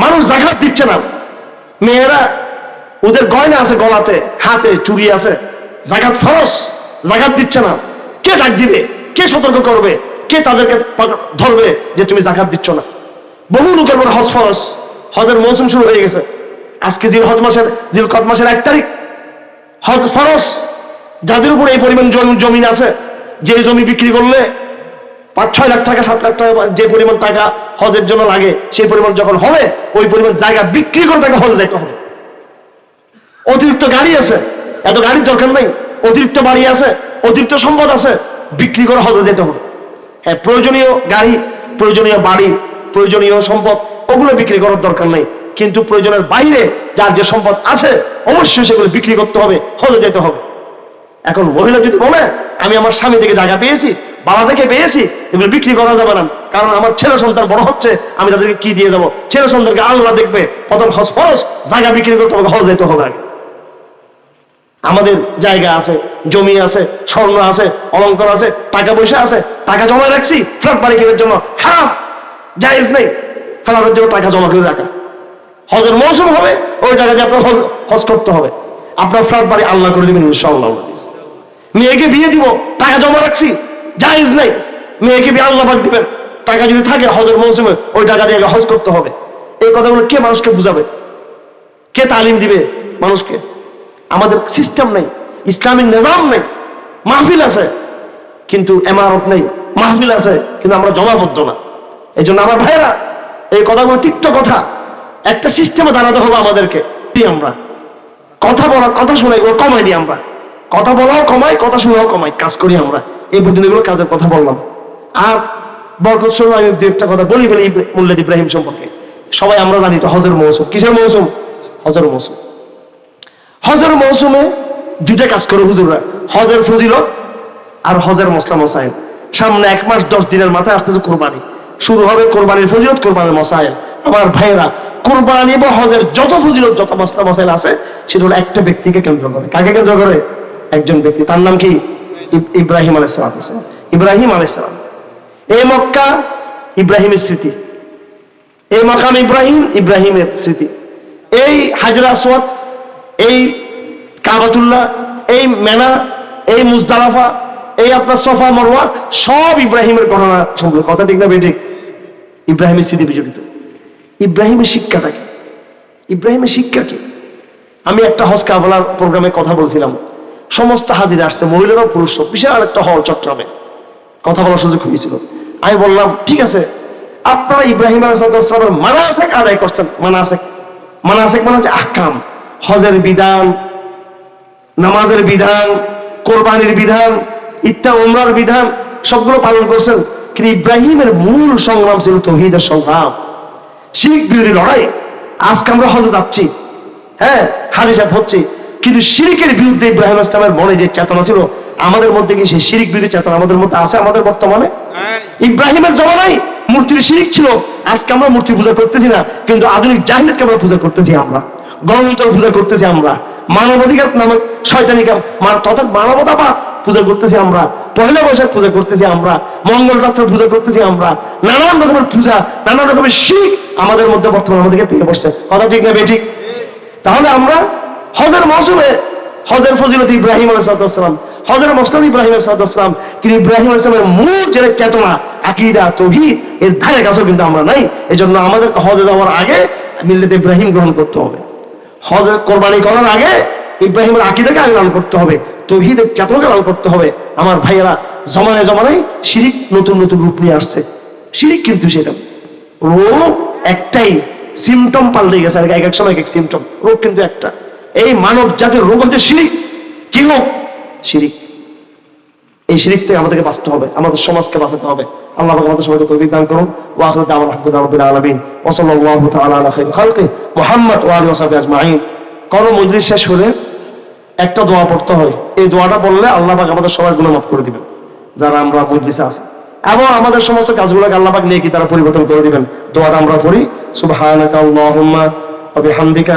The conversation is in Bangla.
মানুষ জাকাত দিচ্ছে না। মেয়েরা, ওদের গয়না আছে গলাতে, হাতে চুরি আছে। জাকাত ফরস জাকাত দিচ্ছে না। কে ডাক দিবে? কে সতর্ক করবে? কে তাদেরকে ধরবে যে তুমি জাকাত দিচ্ছ না? বহু লোকের পর হজ ফরস হজের মৌসুম শুরু হয়ে গেছে। আজকে জিল হজ মাসের জিল কদ মাসের এক তারিখ। হজ ফরস যাদের উপর এই পরিমাণ জমি- জমিন আছে, যে জমি বিক্রি করলে পাঁচ ছয় লাখ টাকা, সাত লাখ টাকা যে পরিমাণ টাকা হজের জন্য লাগে, সেই পরিমাণ যখন হবে, ওই পরিমাণ জায়গা বিক্রি করে তাকে হজ যেতে হবে। অতিরিক্ত গাড়ি আছে, এত গাড়ির দরকার নেই, অতিরিক্ত বাড়ি আছে, অতিরিক্ত সম্পদ আছে, বিক্রি করে হজে যেতে হবে। হ্যাঁ প্রয়োজনীয় গাড়ি, প্রয়োজনীয় বাড়ি, প্রয়োজনীয় সম্পদ, ওগুলো বিক্রি করার দরকার নেই। কিন্তু প্রয়োজনের বাইরে যার যে সম্পদ আছে, অবশ্যই সেগুলো বিক্রি করতে হবে, হজে যেতে হবে। এখন মহিলা যদি বলে, আমি আমার স্বামী থেকে জায়গা পেয়েছি বাবা থেকে পেয়েছি, এগুলো বিক্রি করা যাবে না। কারণ আমার ছেলে সন্তান বড় হচ্ছে, আমি তাদেরকে কি দিয়ে যাব? ছেলে সন্তানকে আল্লাহ দেখবে, প্রথম হজ ফরজ, জায়গা বিক্রি করতে হবে হজ যেতে হবে আগে। আমাদের জায়গা আছে, জমি আছে, স্বর্ণ আছে, অলংকার আছে, টাকা পয়সা আছে, টাকা জমা রাখছি, ফ্ল্যাট বাড়ি কেনার জন্য হারাম জায়েজ নেই। ফ্ল্যাটের জন্য টাকা জমা করে রাখা। হজের মৌসুম হবে, ওই জায়গায় আপনার হজ হজ করতে হবে। আপনার ফ্ল্যাট বাড়ি আল্লাহ করে দিবেন ইনশাআল্লাহ। মেয়েকে বিয়ে দিব, টাকা জমা রাখছি জায়েজ নেই। মেয়েকে বিয়ে আল্লাহ দিবেন। টাকা যদি থাকে হজের মৌসুমে, ওই টাকা দিয়ে হজ করতে হবে। এই কথাগুলো কে মানুষকে বুঝাবে? কে তালিম দিবে মানুষকে? আমাদের সিস্টেম নেই ইসলামিক নিজাম নেই, মাহফিল আছে, কিন্তু এমারত নেই, মাহফিল আছে, কিন্তু আমরা জমাবদ্ধ না। এই জন্য আমার ভাইরা এই কথাগুলো তিক্ত কথা। একটা সিস্টেমে দাঁড়াতে হবে আমাদেরকে। আমরা। কথা বলা, কথা শোনাই কমাই দিই আমরা। কথা বলাও কমাই, কথা শোনাও কমাই, কাজ করি আমরা। এই পর্যন্ত এগুলো কাজের কথা বললাম। আর বরকত স্বরূপ, আমি দু একটা কথা বলি ফেলি মুল্লাদ ইব্রাহিম সম্পর্কে। সবাই আমরা জানি তো, হজের মৌসুম। কিসের মৌসুম? হজের মৌসুম। হজের মৌসুমে দুইটা কাজ করে হুজুররা। হজের ফজিলত আর হজের মসলা মসাইল সামনে এক মাস দশ দিনের মাথায় আসতেছে কোরবানি। শুরু হবে কোরবানির ফজিলত, কোরবানির মসাইল। আমার ভাইয়েরা, কোরবানি বা হজের যত ফজিলত, যত মসলা মসাইল আছে, সেটা হলো একটা ব্যক্তিকে কেন্দ্র করে। কাকে কেন্দ্র করে? একজন ব্যক্তি। তার নাম কি? ইব্রাহিম আলাইসালাম ইব্রাহিম আলাইসালাম এই মক্কা ইব্রাহিমের স্মৃতি। এই মাকাম ইব্রাহিম ইব্রাহিমের স্মৃতি। এই হাজরা আসওয়াদ, এই কাবাতুল্লাহ, এই মেনা, এই মুজদালাফা, এই আপনার সফা, মরওয়া, সব ইব্রাহিমের ঘটনা সম্পর্কে। কথা ঠিক না বেঠিক? ইব্রাহিমের স্মৃতি বিজড়িত। ইব্রাহিমের শিক্ষাটা কি ইব্রাহিমের শিক্ষা কি? আমি একটা হজ কাবলার প্রোগ্রামে কথা বলছিলাম। সমস্ত হাজিরা আসছে, মহিলারাও পুরুষ, বিশাল একটা হল চট্টগ্রামে। কথা বলার সুযোগ হয়েছিল। আমি বললাম, ঠিক আছে, আপনারা ইব্রাহিম আলাইসালামের মানাসেক আদায় করছেন। মানাসেক। মানাসেক মানে হচ্ছে আহকাম। হজের বিধান, নামাজের বিধান, কোরবানির বিধান ইত্যা উমরার বিধান, সবগুলো পালন করছেন। কিন্তু ইব্রাহিমের মূল সংগ্রাম ছিল তৌহিদের সংগ্রাম। শিখ বিরোধী লড়াই। আজকে আমরা হজে যাচ্ছি। হ্যাঁ সাহেব হচ্ছে কিন্তু শিরিকের বিরুদ্ধে ইব্রাহিম ইসলামের মনে যে চেতনা ছিল আমাদের মধ্যে কি সেই শিরিক বিরোধী চেতনা আমাদের মধ্যে আছে আমাদের বর্তমানে? ইব্রাহিমের জমানায় মূর্তির শিরিক ছিল আজকে আমরা মূর্তি পূজা করতেছি না কিন্তু আধুনিক জাহিদকে আমরা পূজা করতেছি আমরা গণতন্ত্র পূজা করতেছি আমরা মানবাধিকার নামক শয়তানিকা তথা মানবতা বা পূজা করতেছি আমরা পয়লা বৈশাখ পূজা করতেছি আমরা মঙ্গল যাত্রা পূজা করতেছি আমরা নানান রকমের পূজা নানান রকমের শিখ আমাদের মধ্যে বর্তমানে আমাদেরকে পেয়ে বসছে। কথা ঠিক না বেঠিক? তাহলে আমরা হজের মৌসুমে হজের ফজিলত ইব্রাহিম আলাইসালাম হজের মসলাম ইব্রাহিম আলাইসালাম কিন্তু ইব্রাহিম আলাইসলামের মূল যে চেতনা, আকিদা, তৌহিদ, এর ধারে কাছেও কিন্তু আমরা নাই। এই জন্য আমাদের হজে যাওয়ার আগে মিল্লেতে ইব্রাহিম গ্রহণ করতে হবে। হজের কোরবানি করার আগে ইব্রাহিমের আকিদাকে আগে লাল করতে হবে, তৌহিদের চেতনাকে লাল করতে হবে। আমার ভাইয়েরা, জমানায় জমানায় শিরিক নতুন নতুন রূপ নিয়ে আসছে। শিরিক কিন্তু সেটা। রোগ একটাই সিমটম পাল্টে গেছে। আর এক এক সময় এক এক সিমটম রোগ কিন্তু একটা। এই মানব জাতির রোগ হচ্ছে শিরিক। কি রোগ শিরিক। এই শিরিক থেকে আমাদেরকে বাঁচতে হবে, আমাদের সমাজকে বাঁচাতে হবে। আল্লাহ আমাদের সবাইকে তৌফিক দান করুন। ওয়া আখিরু দাওয়ানা আলহামদুলিল্লাহি আলামিন। ওয়া সাল্লাল্লাহু তাআলা আলা খাইরি খালকি মুহাম্মদ ওয়া আলিহি ওয়া সাহবিহি আজমাইন। কোন মজলিস শেষ হলে একটা দোয়া পড়তে হয়। এই দোয়াটা বললে আল্লাহ পাক আমাদের সবার গুনাহ মাফ করে দিবেন, যারা আমরা মজলিসে আছি। এবং আমাদের সমস্ত কাজগুলোকে আল্লাহ পাক নেকি তারা পরিবর্তন করে দিবেন। দোয়াটা আমরা পড়ি সুবহানাকা আল্লাহুম্মা ওয়া বিহামদিকা